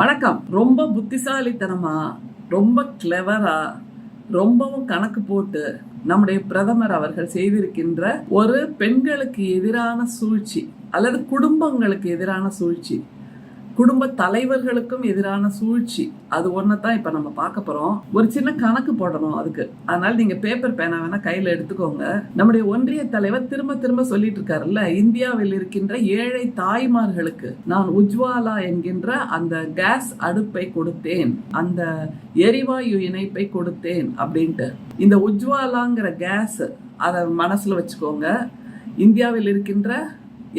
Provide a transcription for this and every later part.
வணக்கம். ரொம்ப புத்திசாலித்தனமா ரொம்ப கிளவரா ரொம்பவும் கணக்கு போட்டு நம்முடைய பிரதமர் அவர்கள் செய்திருக்கின்ற ஒரு பெண்களுக்கு எதிரான சூழ்ச்சி அல்லது குடும்பங்களுக்கு எதிரான சூழ்ச்சி. குடும்ப தலைவர்களுக்கும் எதிரான சூழ்ச்சி. அது ஒன்றை இப்போ நம்ம பார்க்க போகிறோம் ஒரு சின்ன கணக்கு போடணும் அதுக்கு. அதனால நீங்கள் பேப்பர் பேனா வேணால் கையில் எடுத்துக்கோங்க. நம்முடைய ஒன்றிய தலைவர் திரும்ப திரும்ப சொல்லிட்டு இருக்காருல்ல இந்தியாவில் இருக்கின்ற ஏழை தாய்மார்களுக்கு நான் உஜ்வாலா என்கின்ற அந்த கேஸ் அடுப்பை கொடுத்தேன். அந்த எரிவாயு இணைப்பை கொடுத்தேன் அப்படின்ட்டு. இந்த உஜ்வாலாங்கிற கேஸ் அதை மனசில் வச்சுக்கோங்க. இந்தியாவில் இருக்கின்ற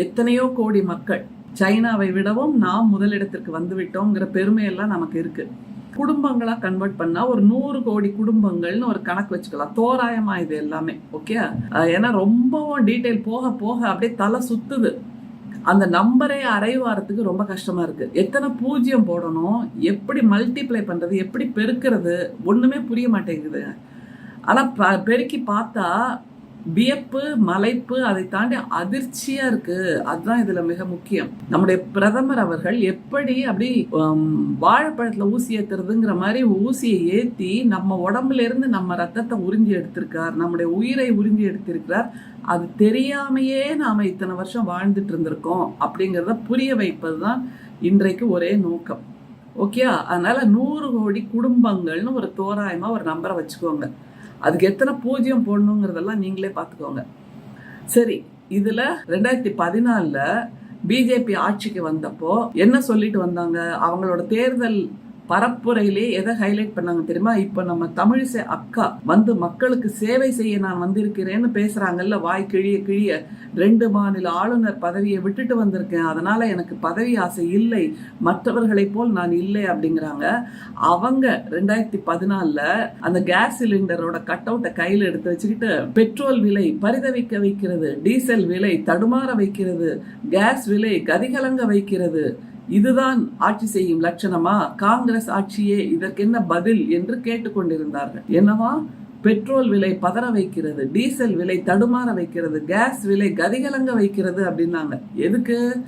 எத்தனையோ கோடி மக்கள் சைனாவை விடவும் நாம் முதலிடத்திற்கு வந்துவிட்டோங்கிற பெருமையெல்லாம் நமக்கு இருக்கு. குடும்பங்களா கன்வெர்ட் பண்ணா ஒரு நூறு கோடி குடும்பங்கள்னு ஒரு கணக்கு வச்சுக்கலாம். தோராயமா இது எல்லாமே. ஓகே ஏன்னா ரொம்பவும் டீட்டெயில் போக போக அப்படியே தலை சுத்துது. அந்த நம்பரே அரைவாரத்துக்கு ரொம்ப கஷ்டமா இருக்கு. எத்தனை பூஜ்ஜியம் போடணும்? எப்படி மல்டிப்ளை பண்றது? எப்படி பெருக்கிறது? ஒண்ணுமே புரிய மாட்டேங்குது. ஆனா ப- பெருக்கி பார்த்தா வியப்பு மலைப்பு அதை தாண்டி அதிர்ச்சியா இருக்கு. அதுதான் இதுல மிக முக்கியம். நம்முடைய பிரதமர் அவர்கள் எப்படி அப்படி வாழைப்பழத்துல ஊசி ஏத்துறதுங்கிற மாதிரி ஊசியை ஏத்தி நம்ம உடம்புல இருந்து நம்ம ரத்தத்தை உறிஞ்சி எடுத்திருக்கார் நம்முடைய உயிரை உறிஞ்சி எடுத்திருக்கிறார். அது தெரியாமையே நாம இத்தனை வருஷம் வாழ்ந்துட்டு இருந்திருக்கோம் அப்படிங்கிறத புரிய வைப்பதுதான் இன்றைக்கு ஒரே நோக்கம். ஓகே அதனால நூறு கோடி குடும்பங்கள்னு ஒரு தோராயமா ஒரு நம்பரை வச்சுக்கோங்க. அதுக்கு எத்தனை பூஜ்ஜியம் போடணுங்கிறதெல்லாம் நீங்களே பார்த்துக்கோங்க. சரி இதுல ரெண்டாயிரத்தி பதினாலில் பிஜேபி ஆட்சிக்கு வந்தப்போ என்ன சொல்லிட்டு வந்தாங்க? அவங்களோட தேர்தல் பரப்புரையிலே எதை ஹைலைட் பண்ணாங்க தெரியுமா? இப்ப நம்ம தமிழிசை அக்கா வந்து மக்களுக்கு சேவை செய்ய நான் வந்திருக்கிறேன்னு பேசுறாங்கல்ல வாய் கிழிய கிழிய ரெண்டு மாநில ஆளுநர் பதவியை விட்டுட்டு வந்திருக்கேன். அதனால எனக்கு பதவி ஆசை இல்லை. மற்றவர்களைப் போல் நான் இல்லை அப்படிங்கிறாங்க. அவங்க ரெண்டாயிரத்தி பதினாலில் அந்த கேஸ் சிலிண்டரோட கட் அவுட்டை கையில் எடுத்து வச்சுக்கிட்டு பெட்ரோல் விலை பரிதவிக்க வைக்கிறது டீசல் விலை தடுமாற வைக்கிறது கேஸ் விலை கதிகலங்க வைக்கிறது இதுதான் ஆட்சி செய்யும் லட்சணமா? காங்கிரஸ் ஆட்சியே இதற்கென்ன பதில் என்று கேட்டுக்கொண்டிருந்தார்கள். என்னவா? பெட்ரோல் விலை பதற வைக்கிறது டீசல் விலை தடுமாற வைக்கிறது கேஸ் விலை கதிகலங்க வைக்கிறது அப்படின்னாங்க. எதுக்கு?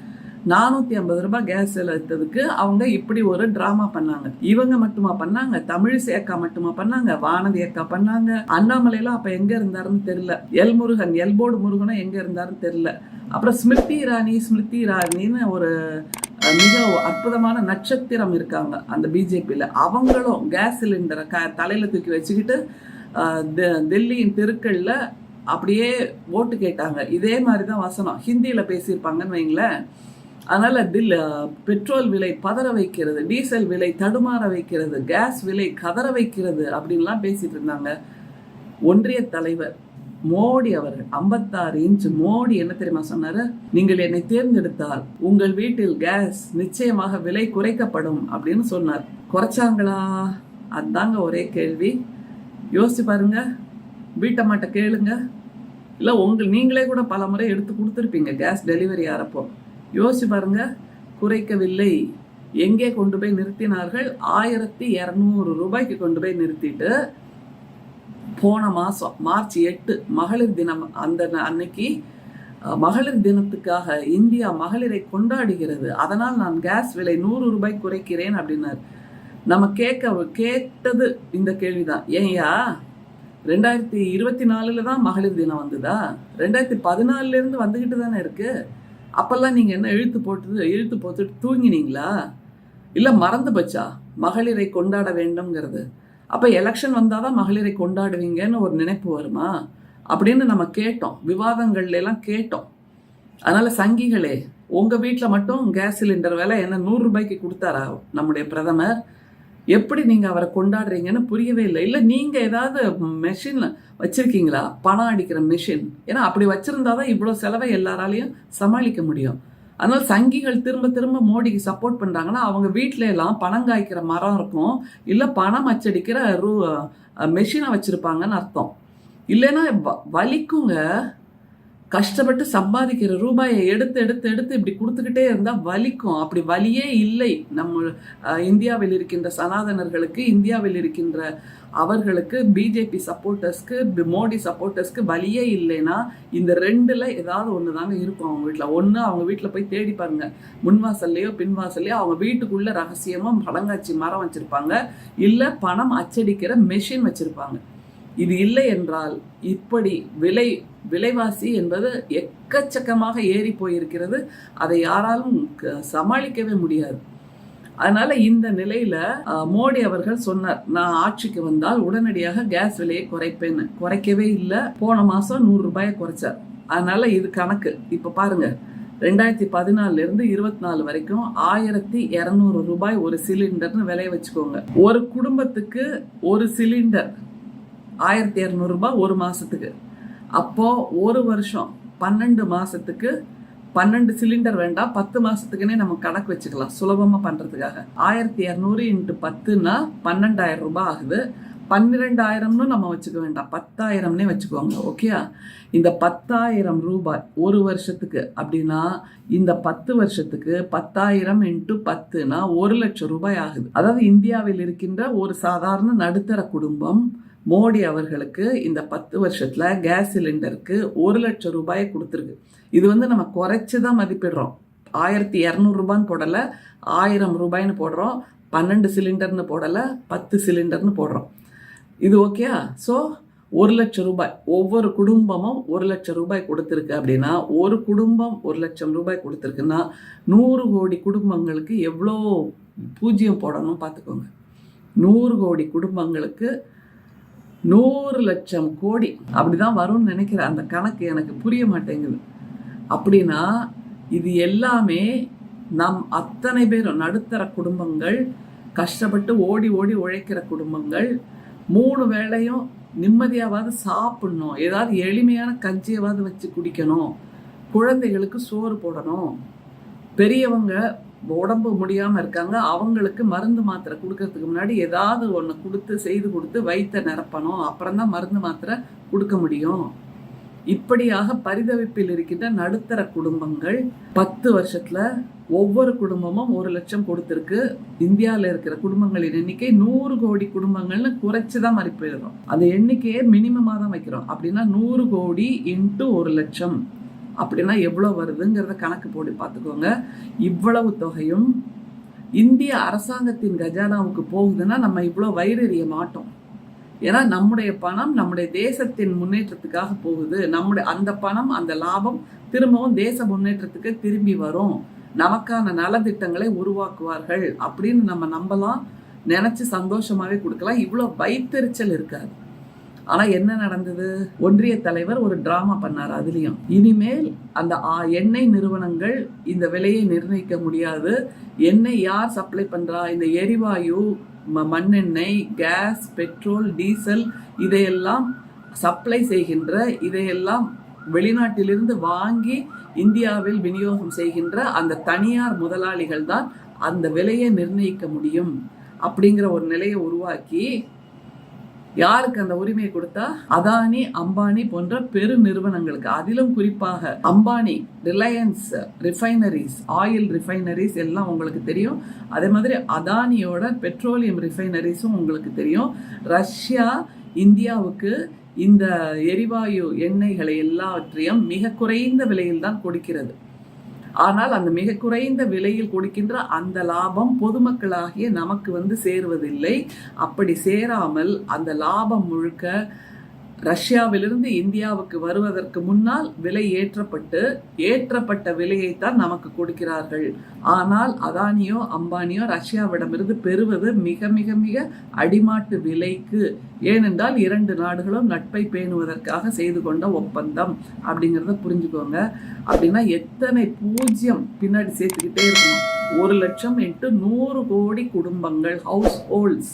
நானூத்தி ஐம்பது ரூபாய் கேஸ் செலுத்ததுக்கு அவங்க இப்படி ஒரு டிராமா பண்ணாங்க. இவங்க மட்டுமா பண்ணாங்க? தமிழிசை அக்கா மட்டுமா பண்ணாங்க? வானதி அக்கா பண்ணாங்க. அண்ணாமலையெல்லாம் அப்ப எங்க இருந்தாருன்னு தெரியல. எல் முருகன் எல்போர்டு முருகனும் எங்க இருந்தாருன்னு தெரியல. அப்புறம் ஸ்மிருதி இரானி ஸ்மிருதி இரானின்னு ஒரு மிக அற்புதமான நட்சத்திரம் இருக்காங்க. அந்த பிஜேபியில். அவங்களும் கேஸ் சிலிண்டரை க தலையில் தூக்கி வச்சுக்கிட்டு டெல்லியின் தெருக்களில் அப்படியே ஓட்டு கேட்டாங்க. இதே மாதிரி தான் வசனம். ஹிந்தியில் பேசியிருப்பாங்கன்னு வைங்களேன். அதனால் தில் பெட்ரோல் விலை பதற வைக்கிறது டீசல் விலை தடுமாற வைக்கிறது கேஸ் விலை கதற வைக்கிறது அப்படின்லாம் பேசிகிட்டு இருந்தாங்க. ஒன்றிய தலைவர். மோடி அவர்கள் 56 இன்ச் மோடி என்ன தெரியுமா சொன்னாரு? நீங்கள் என்னை தேர்ந்தெடுத்தால் உங்கள் வீட்டில் கேஸ் நிச்சயமாக விலை குறைக்கப்படும் அப்படின்னு சொன்னார். குறைச்சாங்களா? அதாங்க ஒரே கேள்வி. யோசிச்சு பாருங்க. வீட்டம்மாட்ட கேளுங்க. இல்லை உங்கள் நீங்களே கூட பல முறை எடுத்து கொடுத்துருப்பீங்க கேஸ் டெலிவரி ஆறப்போ. யோசிச்சு பாருங்க. குறைக்கவில்லை. எங்கே கொண்டு போய் நிறுத்தினார்கள்? ஆயிரத்தி இரநூறு ரூபாய்க்கு கொண்டு போய் நிறுத்திட்டு போன மாதம் மார்ச் எட்டு மகளிர் தினம் அந்த அன்னைக்கு மகளிர் தினத்துக்காக இந்தியா மகளிரை கொண்டாடுகிறது. அதனால் நான் கேஸ் விலை நூறு ரூபாய் குறைக்கிறேன் அப்படின்னார். நம்ம கேட்க கேட்டது இந்த கேள்விதான். ஏன்யா ரெண்டாயிரத்தி இருபத்தி நாலுல தான் மகளிர் தினம் வந்ததா? ரெண்டாயிரத்தி பதினாலுல இருந்து வந்துகிட்டு தானே இருக்கு. அப்பெல்லாம் நீங்க என்ன இழுத்து போட்டு இழுத்து போட்டுட்டு தூங்கினீங்களா? இல்ல மறந்து போச்சா? மகளிரை கொண்டாட வேண்டும்ங்கிறது. அப்போ எலெக்ஷன் வந்தால் தான் மகளிரை கொண்டாடுவீங்கன்னு ஒரு நினைப்பு வருமா? அப்படின்னு நம்ம கேட்டோம். விவாதங்கள்ல எல்லாம் கேட்டோம். அதனால் சங்கிகளே உங்கள் வீட்டில் மட்டும் கேஸ் சிலிண்டர் விலை என்ன நூறுரூபாய்க்கு கொடுத்தாரா நம்முடைய பிரதமர்? எப்படி நீங்கள் அவரை கொண்டாடுறீங்கன்னு புரியவே இல்லை. இல்லை நீங்கள் ஏதாவது மெஷின் வச்சுருக்கீங்களா? பணம் அடிக்கிற மெஷின் ஏன்னா அப்படி வச்சுருந்தா தான் இவ்வளோ செலவை எல்லாராலையும் சமாளிக்க முடியும். அதனால் சங்கிகள் திரும்ப திரும்ப மோடிக்கு சப்போர்ட் பண்ணுறாங்கன்னா அவங்க வீட்டில எல்லாம் பணம் காய்க்கிற மரம் இருக்கும். இல்லை பணம் அச்சடிக்கிற ரூ மெஷினை வச்சுருப்பாங்கன்னு அர்த்தம். இல்லைன்னா வ- வலிக்குங்க. கஷ்டப்பட்டு சம்பாதிக்கிற ரூபாயை எடுத்து எடுத்து எடுத்து இப்படி கொடுத்துக்கிட்டே இருந்தால் வலிக்கும். அப்படி வலியே இல்லை. நம்ம இந்தியாவில் இருக்கின்ற சனாதனர்களுக்கு இந்தியாவில் இருக்கின்ற அவர்களுக்கு பிஜேபி சப்போர்ட்டர்ஸ்க்கு மோடி சப்போர்ட்டர்ஸ்க்கு வலியே இல்லைன்னா இந்த ரெண்டில் ஏதாவது ஒன்று தாங்க இருக்கும் அவங்க வீட்டில் ஒன்று அவங்க வீட்டில் போய் தேடி பாருங்க. முன்வாசல்லையோ பின்வாசல்லையோ அவங்க வீட்டுக்குள்ளே ரகசியமாக பழங்காட்சி மரம் வச்சுருப்பாங்க. இல்லை பணம் அச்சடிக்கிற மெஷின் வச்சுருப்பாங்க. இது இல்லை என்றால் இப்படி விலை விலைவாசி என்பது எக்கச்சக்கமாக ஏறி போயிருக்கிறது. அதை யாராலும் க- சமாளிக்கவே முடியாது. அதனால இந்த நிலையில மோடி அவர்கள் சொன்னார் நான் ஆட்சிக்கு வந்தால் உடனடியாக கேஸ் விலையை குறைப்பேன்னு குறைக்கவே இல்லை. போன மாசம் நூறு ரூபாயை குறைச்சார். அதனால இது கணக்கு. இப்ப பாருங்க ரெண்டாயிரத்தி பதினாலுல இருந்து இருபத்தி நாலு வரைக்கும் ஆயிரத்தி இரநூறு ரூபாய் ஒரு சிலிண்டர்னு விலைய வச்சுக்கோங்க. ஒரு குடும்பத்துக்கு ஒரு சிலிண்டர் ஆயிரத்தி இரநூறுபா ஒரு மாதத்துக்கு அப்போது ஒரு வருஷம் பன்னெண்டு மாதத்துக்கு பன்னெண்டு சிலிண்டர் வேண்டாம் பத்து மாதத்துக்குன்னே நம்ம கணக்கு வச்சுக்கலாம் சுலபமாக பண்ணுறதுக்காக ஆயிரத்தி இரநூறு இன்ட்டு பத்துன்னா பன்னெண்டாயிரம் ரூபாய் ஆகுது. பன்னிரெண்டாயிரம்னு நம்ம வச்சுக்க வேண்டாம் பத்தாயிரம்னே வச்சுக்கோங்க ஓகேயா? இந்த பத்தாயிரம் ரூபாய் ஒரு வருஷத்துக்கு அப்படின்னா இந்த பத்து வருஷத்துக்கு பத்தாயிரம் இன்ட்டு பத்துனா ஒரு லட்சம் ரூபாய் ஆகுது. அதாவது இந்தியாவில் இருக்கின்ற ஒரு சாதாரண நடுத்தர குடும்பம் மோடி அவர்களுக்கு இந்த பத்து வருஷத்தில் கேஸ் சிலிண்டருக்கு ஒரு லட்சம் ரூபாயை கொடுத்துருக்கு. இது வந்து நம்ம குறைச்சி தான் மதிப்பிடுறோம். ஆயிரத்தி இரநூறுபான்னு போடலை ஆயிரம் ரூபாய்னு போடுறோம் பன்னெண்டு சிலிண்டர்னு போடலை பத்து சிலிண்டர்னு போடுறோம். இது ஓகேயா ஸோ ஒரு லட்சம் ரூபாய் ஒவ்வொரு குடும்பமும் ஒரு லட்சம் ரூபாய் கொடுத்துருக்கு அப்படின்னா ஒரு குடும்பம் ஒரு லட்சம் ரூபாய் கொடுத்துருக்குன்னா நூறு கோடி குடும்பங்களுக்கு எவ்வளோ பூஜ்ஜியம் போடணும் பார்த்துக்கோங்க. நூறு கோடி குடும்பங்களுக்கு நூறு லட்சம் கோடி. அப்படிதான் வரும்னு நினைக்கிறேன். அந்த கணக்கு எனக்கு புரிய மாட்டேங்குது. அப்படின்னா இது எல்லாமே நம் அத்தனை பேரும் நடுத்தர குடும்பங்கள் கஷ்டப்பட்டு ஓடி ஓடி உழைக்கிற குடும்பங்கள் மூணு வேளையும் நிம்மதியாவது சாப்பிடணும். ஏதாவது எளிமையான கஞ்சியாவது வச்சு குடிக்கணும். குழந்தைகளுக்கு சோறு போடணும். பெரியவங்க உடம்பு முடியாமல் இருக்காங்க. அவங்களுக்கு மருந்து மாத்திரை கொடுக்கறதுக்கு முன்னாடி ஏதாவது ஒன்று கொடுத்து செய்து கொடுத்து வயிற்ற நிரப்பணும். அப்புறம் தான் மருந்து மாத்திரை கொடுக்க முடியும். இப்படியாக பரிதவிப்பில் இருக்கின்ற நடுத்தர குடும்பங்கள் பத்து வருஷத்துல ஒவ்வொரு குடும்பமும் ஒரு லட்சம் கொடுத்துருக்கு. இந்தியாவில் இருக்கிற குடும்பங்களின் எண்ணிக்கை நூறு கோடி குடும்பங்கள்னு குறைச்சி தான் மதிப்பிடுறோம் அந்த எண்ணிக்கையை மினிமமாக தான் வைக்கிறோம். அப்படின்னா நூறு கோடி இன்ட்டு ஒரு லட்சம். அப்படின்னா எவ்வளோ வருதுங்கிறத கணக்கு போட்டு பார்த்துக்கோங்க. இவ்வளவு தொகையும் இந்திய அரசாங்கத்தின் கஜானாவுக்கு போகுதுன்னா நம்ம இவ்வளோ வயிறறிய மாட்டோம். ஏன்னா நம்முடைய பணம் நம்முடைய தேசத்தின் முன்னேற்றத்துக்காக போகுது. நம்முடைய அந்த பணம் அந்த லாபம் திரும்பவும் தேச முன்னேற்றத்துக்கு திரும்பி வரும். நமக்கான நலத்திட்டங்களை உருவாக்குவார்கள் அப்படின்னு நம்ம நம்பலாம். நினச்சி சந்தோஷமாகவே கொடுக்கலாம். இவ்வளோ வைத்தெரிச்சல் இருக்காது. ஆனா என்ன நடந்தது? ஒன்றிய தலைவர் ஒரு டிராமா பண்ணார் அதுலயும். இனிமேல் அந்த ஆ- எண்ணெய் நிறுவனங்கள் இந்த விலையை நிர்ணயிக்க முடியாது. எண்ணெய் யார் சப்ளை பண்றா? இந்த எரிவாயு ம- மண்ணெண்ணெய் கேஸ் பெட்ரோல் டீசல் இதையெல்லாம் சப்ளை செய்கின்ற இதையெல்லாம் வெளிநாட்டிலிருந்து வாங்கி இந்தியாவில் விநியோகம் செய்கின்ற அந்த தனியார் முதலாளிகள் தான் அந்த விலையை நிர்ணயிக்க முடியும் அப்படிங்கிற ஒரு நிலையை உருவாக்கி யாருக்கு அந்த உரிமையை கொடுத்தா? அதானி அம்பானி போன்ற பெரு நிறுவனங்களுக்கு. அதிலும் குறிப்பாக Ambani Reliance refineries oil refineries எல்லாம் உங்களுக்கு தெரியும். அதே மாதிரி அதானியோட பெட்ரோலியம் ரிஃபைனரிஸும் உங்களுக்கு தெரியும். ரஷ்யா இந்தியாவுக்கு இந்த எரிவாயு எண்ணெய்களை எல்லாவற்றையும் மிக குறைந்த விலையில் தான் கொடுக்கிறது. ஆனால் அந்த மிக குறைந்த விலையில் கொடுக்கின்ற அந்த லாபம் பொதுமக்களாகிய நமக்கு வந்து சேருவதில்லை. அப்படி சேராமல் அந்த லாபம் முழுக்க ரஷ்யாவிலிருந்து இந்தியாவுக்கு வருவதற்கு முன்னால் விலை ஏற்றப்பட்டு ஏற்றப்பட்ட விலையைத்தான் நமக்கு கொடுக்கிறார்கள். ஆனால் அதானியோ அம்பானியோ ரஷ்யாவிடமிருந்து பெறுவது மிக மிக மிக அடிமாட்டு விலைக்கு. ஏனென்றால் இரண்டு நாடுகளும் நட்பை பேணுவதற்காக செய்து கொண்ட ஒப்பந்தம். அப்படிங்கிறத புரிஞ்சுக்கோங்க. அப்படின்னா எத்தனை பூஜ்ஜியம் பின்னாடி சேர்த்துக்கிட்டே இருக்கணும். ஒரு லட்சம் இன்ட்டு நூறு கோடி குடும்பங்கள் ஹவுஸ் ஹோல்ட்ஸ்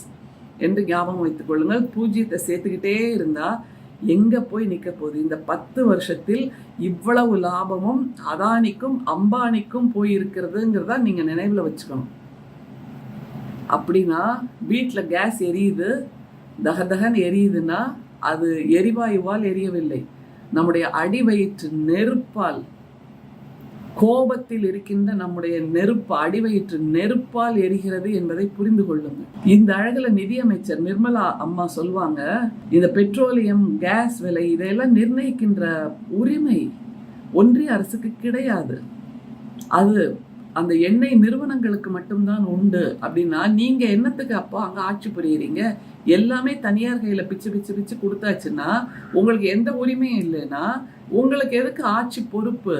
என்று ஞாபகம் வைத்துக் கொள்ளுங்கள். பூஜ்ஜியத்தை சேர்த்துக்கிட்டே இருந்தால் எங்கே போய் நிற்க போகுது? இந்த பத்து வருஷத்தில் இவ்வளவு லாபமும் அதானிக்கும் அம்பானிக்கும் போயிருக்கிறதுங்கிறத நீங்கள் நினைவில் வச்சுக்கணும். அப்படின்னா வீட்டில் கேஸ் எரியுது தகதகன் எரியுதுன்னா அது எரிவாயுவால் எரியவில்லை. நம்முடைய அடிவயிற்று நெருப்பால் கோபத்தில் இருக்கின்ற நம்முடைய நெருப்பு அடிவயிற்று நெருப்பால் எரிகிறது என்பதை புரிந்து கொள்ளுங்கள் இந்த அழகுல நிதியமைச்சர் நிர்மலா அம்மா சொல்வாங்க இந்த பெட்ரோலியம் கேஸ் விலை இதையெல்லாம் நிர்ணயிக்கின்ற உரிமை ஒன்றிய அரசுக்கு கிடையாது. அது அந்த எண்ணெய் நிறுவனங்களுக்கு மட்டும்தான் உண்டு அப்படின்னா நீங்க என்னத்துக்கு அப்போ அங்க ஆட்சி புரியுறீங்க? எல்லாமே தனியார் கையில பிச்சு பிச்சு பிச்சு கொடுத்தாச்சுன்னா உங்களுக்கு எந்த உரிமையும் இல்லைன்னா உங்களுக்கு எதுக்கு ஆட்சி பொறுப்பு?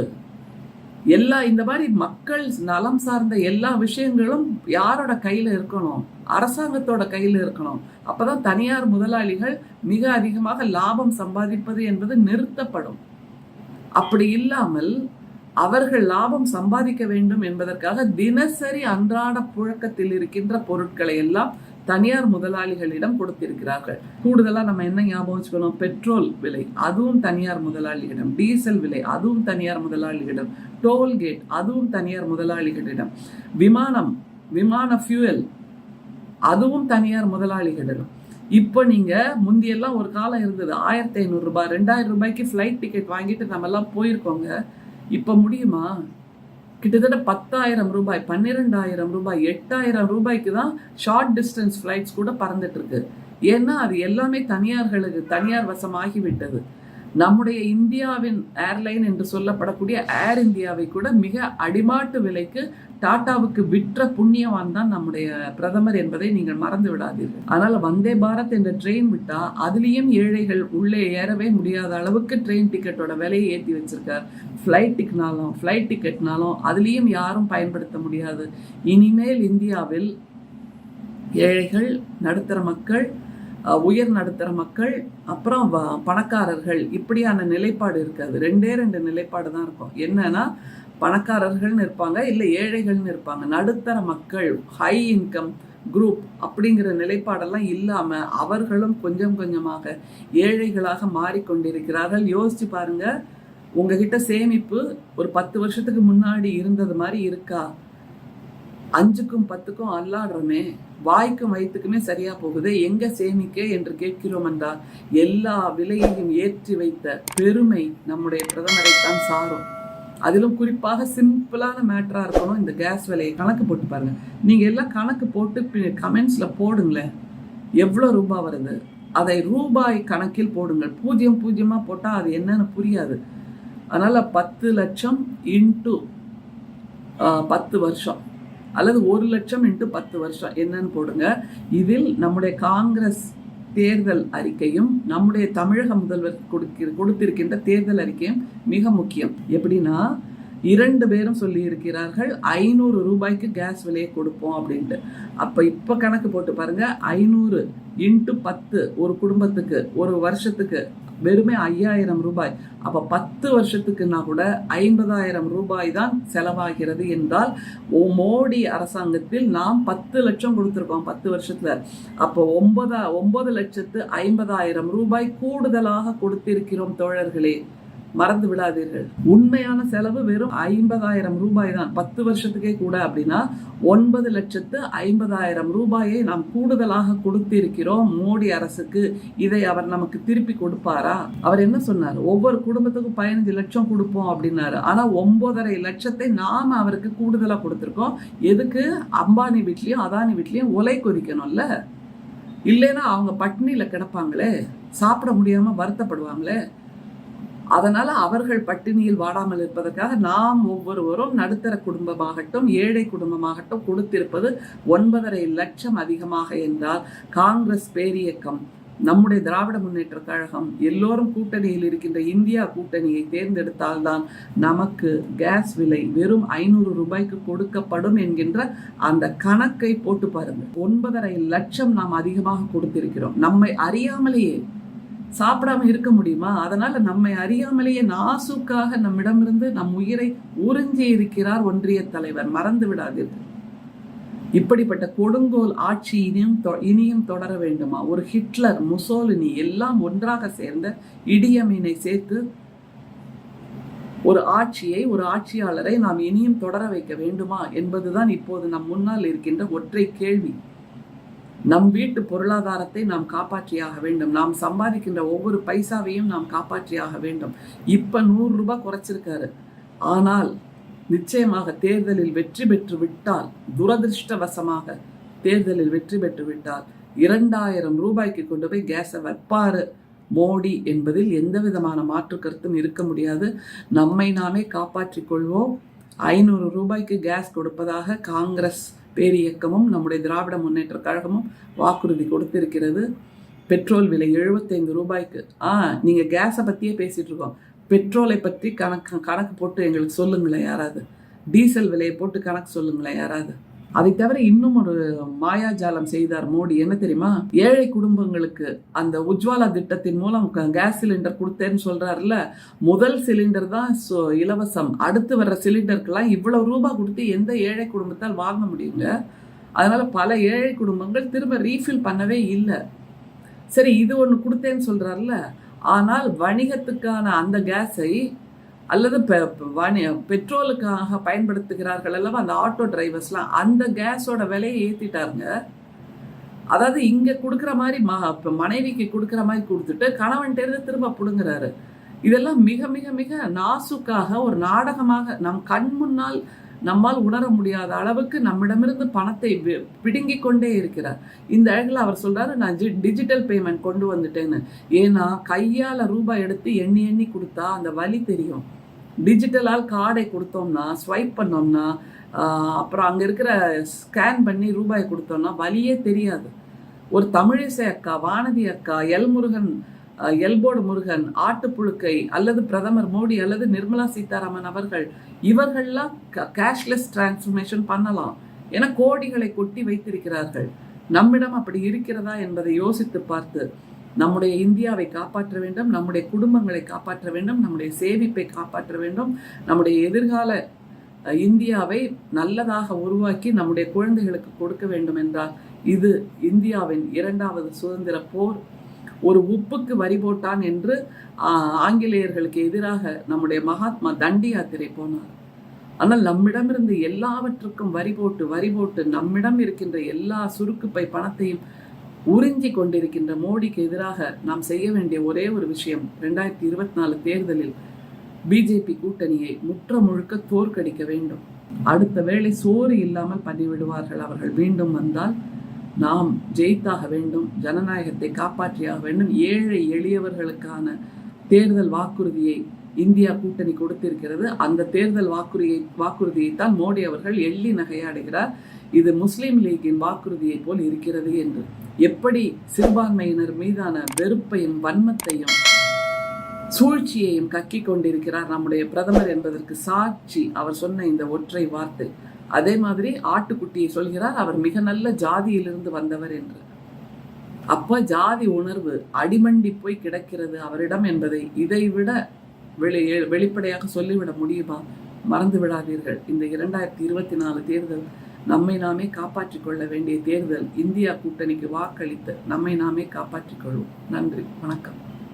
எல்லா இந்த மாதிரி மக்கள் நலம் சார்ந்த எல்லா விஷயங்களும் யாரோட கையில இருக்கணும்? அரசாங்கத்தோட கையில இருக்கணும். அப்பதான் தனியார் முதலாளிகள் மிக அதிகமாக லாபம் சம்பாதிப்பது என்பது நிறுத்தப்படும். அப்படி இல்லாமல் அவர்கள் லாபம் சம்பாதிக்க வேண்டும் என்பதற்காக தினசரி அன்றாட புழக்கத்தில் இருக்கின்ற பொருட்களை எல்லாம் தனியார் முதலாளிகளிடம் கொடுத்திருக்கிறார்கள். கூடுதலா நம்ம என்ன ஞாபகம் வச்சுக்கணும்? பெட்ரோல் விலை அதுவும் தனியார் முதலாளிகளிடம். டீசல் விலை அதுவும் தனியார் முதலாளிகளிடம். டோல்கேட் அதுவும் தனியார் முதலாளிகளிடம். விமானம் விமான ஃபியூயல் அதுவும் தனியார் முதலாளிகளிடம். இப்போ நீங்க முந்தியெல்லாம் ஒரு காலம் இருந்தது. ஆயிரத்தி ஐநூறு ரூபாய் ரெண்டாயிரம் ரூபாய்க்கு ஃப்ளைட் டிக்கெட் வாங்கிட்டு நம்ம எல்லாம் போயிருக்கோங்க. இப்போ முடியுமா? கிட்டத்தட்ட பத்தாயிரம் ரூபாய் பன்னிரெண்டாயிரம் ரூபாய் எட்டாயிரம் ரூபாய்க்கு தான் ஷார்ட் டிஸ்டன்ஸ் ஃப்ளைட்ஸ் கூட பறந்துட்டு இருக்கு. ஏன்னா அது எல்லாமே தனியார்களுக்கு தனியார் வசமாகிவிட்டது நம்முடைய இந்தியாவின் ஏர்லைன் என்று சொல்லப்படக்கூடிய ஏர் இந்தியாவை கூட மிக அடிமாட்டு விலைக்கு டாட்டாவுக்கு விற்ற புண்ணியவான் தான் நம்முடைய பிரதமர் என்பதை நீங்கள் மறந்து விடாதீர்கள். அதனால் வந்தே பாரத் என்ற ட்ரெயின் விட்டா அதுலேயும் ஏழைகள் உள்ளே ஏறவே முடியாத அளவுக்கு ட்ரெயின் டிக்கெட்டோட விலையை ஏற்றி வச்சிருக்கார். ஃப்ளைட் டிக்னாலும் ஃப்ளைட் டிக்கெட்னாலும் அதுலேயும் யாரும் பயன்படுத்த முடியாது. இனிமேல் இந்தியாவில் ஏழைகள் நடுத்தர மக்கள் உயர் நடுத்தர மக்கள் அப்புறம் பணக்காரர்கள் இப்படியான நிலைப்பாடு இருக்காது ரெண்டே ரெண்டு நிலைப்பாடு தான் இருக்கும். என்னன்னா பணக்காரர்கள்னு இருப்பாங்க இல்லை ஏழைகள்னு இருப்பாங்க. நடுத்தர மக்கள் ஹை இன்கம் குரூப் அப்படிங்கிற நிலைப்பாடெல்லாம் இல்லாமல் அவர்களும் கொஞ்சம் கொஞ்சமாக ஏழைகளாக மாறிக்கொண்டிருக்கிறார்கள். யோசிச்சு பாருங்க உங்ககிட்ட சேமிப்பு ஒரு பத்து வருஷத்துக்கு முன்னாடி இருந்தது மாதிரி இருக்கா? அஞ்சுக்கும் பத்துக்கும் அல்லாடுறோமே வாய்க்கும் வயிற்றுக்குமே சரியா போகுது எங்க சேமிக்க என்று கேட்கிறோம் என்றால் எல்லா விலையையும் ஏற்றி வைத்த பெருமை நம்முடைய பிரதமரைத்தான் சாரும். அதிலும் குறிப்பாக சிம்பிளான மேட்டரா இருக்கணும் இந்த கேஸ் விலையை கணக்கு போட்டு பாருங்க. நீங்க எல்லாம் கணக்கு போட்டு கமெண்ட்ஸ்ல போடுங்களேன். எவ்வளோ ரூபாய் வருது? அதை ரூபாய் கணக்கில் போடுங்கள். பூஜ்ஜியம் பூஜ்ஜியமாக போட்டால் அது என்னன்னு புரியாது. அதனால் பத்து லட்சம் இன்ட்டு பத்து வருஷம். அல்லது ஒரு லட்சம் இன்ட்டு பத்து வருஷம் என்னன்னு போடுங்க. இதில் நம்முடைய காங்கிரஸ் தேர்தல் அறிக்கையும் நம்முடைய தமிழக முதல்வர் கொடுக்க கொடுத்திருக்கின்ற தேர்தல் அறிக்கையும் மிக முக்கியம். எப்படின்னா இரண்டு பேரும் சொல்லி இருக்கிறார்கள் ஐநூறு ரூபாய்க்கு கேஸ் விலையை கொடுப்போம் அப்படின்ட்டு. அப்ப இப்ப கணக்கு போட்டு பாருங்க ஐநூறு இன்ட்டு பத்து ஒரு குடும்பத்துக்கு ஒரு வருஷத்துக்கு வெறுமே ஐயாயிரம் ரூபாய். அப்ப பத்து வருஷத்துக்குன்னா கூட ஐம்பதாயிரம் ரூபாய் தான் செலவாகிறது என்றால் மோடி அரசாங்கத்தில் நாம் பத்து லட்சம் கொடுத்துருக்கோம் பத்து வருஷத்துல. அப்போ ஒன்பதா ஒன்பது லட்சத்து ஐம்பதாயிரம் ரூபாய் கூடுதலாக கொடுத்திருக்கிறோம் தோழர்களே. மறந்து விடாதீர்கள். உண்மையான செலவு வெறும் ஐம்பதாயிரம் ரூபாய் தான். பத்து வருஷத்துக்கே கூட அப்படின்னா ஒன்பது லட்சத்து ஐம்பதாயிரம் ரூபாயை நாம் கூடுதலாக கொடுத்திருக்கிறோம் மோடி அரசுக்கு. இதை அவர் நமக்கு திருப்பி கொடுப்பாரா? அவர் என்ன சொன்னார்? ஒவ்வொரு குடும்பத்துக்கும் பதினஞ்சு லட்சம் கொடுப்போம் அப்படின்னாரு. ஆனா ஒன்பதரை லட்சத்தை நாம அவருக்கு கூடுதலா கொடுத்துருக்கோம். எதுக்கு? அம்பானி வீட்லயும் அதானி வீட்லயும் ஒலை கொதிக்கணும்ல. இல்லைன்னா அவங்க பட்னியில் கிடப்பாங்களே. சாப்பிட முடியாமல் வருத்தப்படுவாங்களே. அதனால அவர்கள் பட்டினியில் வாடாமல் இருப்பதற்காக நாம் ஒவ்வொருவரும் நடுத்தர குடும்பமாகட்டும் ஏழை குடும்பமாகட்டும் கொடுத்திருப்பது ஒன்பதரை லட்சம் அதிகமாக என்றால் காங்கிரஸ் பேரியக்கம் நம்முடைய திராவிட முன்னேற்ற கழகம் எல்லோரும் கூட்டணியில் இருக்கின்ற இந்தியா கூட்டணியை தேர்ந்தெடுத்தால்தான் நமக்கு கேஸ் விலை வெறும் ஐநூறு ரூபாய்க்கு கொடுக்கப்படும் என்கின்ற அந்த கணக்கை போட்டு பாருங்க ஒன்பதரை லட்சம் நாம் அதிகமாக கொடுத்திருக்கிறோம். நம்மை அறியாமலேயே சாப்பிடாம இருக்க முடியுமா? அதனால நம்மை அறியாமலேயே நாசுக்காக நம்மிடமிருந்து நம் உயிரை உறிஞ்சி இருக்கிறார் ஒன்றிய தலைவர். மறந்து விடாதீர்கள். இப்படிப்பட்ட கொடுங்கோல் ஆட்சி இனியும் இனியும் தொடர வேண்டுமா? ஒரு ஹிட்லர் முசோலினி எல்லாம் ஒன்றாக சேர்ந்த இடியமீனை சேர்த்து ஒரு ஆட்சியை ஒரு ஆட்சியாளரை நாம் இனியும் தொடர வைக்க வேண்டுமா? என்பதுதான் இப்போது நம் முன்னால் இருக்கின்ற ஒற்றை கேள்வி. நம் வீட்டு பொருளாதாரத்தை நாம் காப்பாற்றியாக வேண்டும். நாம் சம்பாதிக்கின்ற ஒவ்வொரு பைசாவையும் நாம் காப்பாற்றியாக வேண்டும். இப்ப நூறு ரூபாய் குறைச்சிருக்காரு. ஆனால் நிச்சயமாக தேர்தலில் வெற்றி பெற்று விட்டால் துரதிருஷ்டவசமாக தேர்தலில் வெற்றி பெற்று விட்டால் இரண்டாயிரம் ரூபாய்க்கு கொண்டு போய் கேஸை வைப்பாரு மோடி என்பதில் எந்த விதமான மாற்று கருத்தும் இருக்க முடியாது. நம்மை நாமே காப்பாற்றிக் கொள்வோம். ஐநூறு ரூபாய்க்கு கேஸ் கொடுப்பதாக காங்கிரஸ் பேரியக்கமும் நம்முடைய திராவிட முன்னேற்ற கழகமும் வாக்குறுதி கொடுத்திருக்கிறது. பெட்ரோல் விலை எழுபத்தைந்து ரூபாய்க்கு. ஆ நீங்கள் கேஸை பற்றியே பேசிகிட்டு இருக்கோம். பெட்ரோலை பற்றி கணக்கு கணக்கு போட்டு எங்களுக்கு சொல்லுங்களேன் யாராவது. டீசல் விலையை போட்டு கணக்கு சொல்லுங்களேன் யாராவது. அதை தவிர இன்னும் ஒரு மாயாஜாலம் செய்தார் மோடி. என்ன தெரியுமா? ஏழை குடும்பங்களுக்கு அந்த உஜ்வாலா திட்டத்தின் மூலம் கேஸ் சிலிண்டர் கொடுத்தேன்னு சொல்றாருல முதல் சிலிண்டர் தான் இலவசம். அடுத்து வர்ற சிலிண்டருக்கெல்லாம் இவ்வளவு ரூபாய் கொடுத்து எந்த ஏழை குடும்பத்தால் வாங்க முடியுங்க? அதனால பல ஏழை குடும்பங்கள் திரும்ப ரீஃபில் பண்ணவே இல்லை. சரி இது ஒன்று கொடுத்தேன்னு சொல்றாருல ஆனால் வணிகத்துக்கான அந்த கேஸை அல்லது பெட்ரோலுக்காக பயன்படுத்துகிறார்கள் அல்லவா அந்த ஆட்டோ டிரைவர்ஸ்லாம்? அந்த கேஸோட விலையை ஏற்றிட்டாருங்க அதாவது இங்கே கொடுக்குற மாதிரி ம மனைவிக்கு கொடுக்குற மாதிரி கொடுத்துட்டு கணவன்கிட்ட திரும்ப பிடுங்குறாரு. இதெல்லாம் மிக மிக மிக நாசுக்காக ஒரு நாடகமாக நம் கண் முன்னால் நம்மால் உணர முடியாத அளவுக்கு நம்மிடமிருந்து பணத்தை பிடுங்கி கொண்டே இருக்கிறார். இந்த அழகில் அவர் சொல்றாரு நான் டிஜிட்டல் பேமெண்ட் கொண்டு வந்துட்டேன்னு. ஏன்னா கையால் ரூபாய் எடுத்து எண்ணி எண்ணி கொடுத்தா அந்த வலி தெரியும். டிஜிட்டலால் கார்டை கொடுத்தோம்னா ஸ்வைப் பண்ணோம்னா அப்புறம் அங்கே இருக்கிற ஸ்கேன் பண்ணி ரூபாய் கொடுத்தோம்னா வழியே தெரியாது. ஒரு தமிழிசை அக்கா வானதி அக்கா எல் முருகன் எல்போடு முருகன் ஆட்டுப்புழுக்கை அல்லது பிரதமர் மோடி அல்லது நிர்மலா சீதாராமன் அவர்கள் இவர்கள்லாம் கேஷ்லெஸ் டிரான்ஸ்ஃபர்மேஷன் பண்ணலாம். என கோடிகளை கொட்டி வைத்திருக்கிறார்கள். நம்மிடம் அப்படி இருக்கிறதா என்பதை யோசித்து பார்த்து நம்முடைய இந்தியாவை காப்பாற்ற வேண்டும் நம்முடைய குடும்பங்களை காப்பாற்ற வேண்டும் நம்முடைய சேமிப்பை காப்பாற்ற வேண்டும் நம்முடைய எதிர்கால இந்தியாவை நல்லதாக உருவாக்கி நம்முடைய குழந்தைகளுக்கு கொடுக்க வேண்டும் என்றால் இது இந்தியாவின் இரண்டாவது சுதந்திர போர். ஒரு உப்புக்கு வரி போட்டான் என்று ஆங்கிலேயர்களுக்கு எதிராக நம்முடைய மகாத்மா தண்டி யாத்திரை போனார். ஆனால் நம்மிடமிருந்து எல்லாவற்றுக்கும் வரி போட்டு வரி போட்டு நம்மிடம் இருக்கின்ற எல்லா சுருக்குப்பை பணத்தையும் உறிஞ்சி கொண்டிருக்கின்ற மோடிக்கு எதிராக நாம் செய்ய வேண்டிய ஒரே ஒரு விஷயம் ரெண்டாயிரத்தி இருபத்தி நாலு தேர்தலில் பிஜேபி கூட்டணியை முற்ற முழுக்க தோற்கடிக்க வேண்டும். அடுத்த வேளை சோறு இல்லாமல் பண்ணிவிடுவார்கள் அவர்கள். மீண்டும் வந்தால் நாம் ஜெயித்தாக வேண்டும் ஜனநாயகத்தை காப்பாற்றியாக வேண்டும். ஏழை எளியவர்களுக்கான தேர்தல் வாக்குறுதியை இந்தியா கூட்டணி கொடுத்திருக்கிறது. அந்த தேர்தல் வாக்குறுதியை வாக்குறுதியைத்தான் மோடி அவர்கள் எள்ளி நகையாடுகிறார். இது முஸ்லீம் லீக்கின் வாக்குறுதியை போல் இருக்கிறது என்று. எப்படி சிறுபான்மையினர் மீதான வெறுப்பையும் வன்மத்தையும் சூழ்ச்சியையும் கக்கி கொண்டிருக்கிறார் நம்முடைய பிரதமர் என்பதற்கு சாட்சி அவர் சொன்ன இந்த ஒற்றை வார்த்தை. அதே மாதிரி ஆட்டுக்குட்டியை சொல்கிறார் அவர் மிக நல்ல ஜாதியிலிருந்து வந்தவர் என்று. அப்ப ஜாதி உணர்வு அடிமண்டி போய் கிடக்கிறது அவரிடம் என்பதை இதை விட வெளி வெளிப்படையாக சொல்லிவிட முடியுமா? மறந்து விடாதீர்கள். இந்த இரண்டாயிரத்தி இருபத்தி நாலு தேர்தல் நம்மை நாமே காப்பாற்றிக் கொள்ள வேண்டிய தேர்தல் இந்தியா கூட்டணிக்கு வாக்களித்து நம்மை நாமே காப்பாற்றிக் கொள்வோம். நன்றி. வணக்கம்.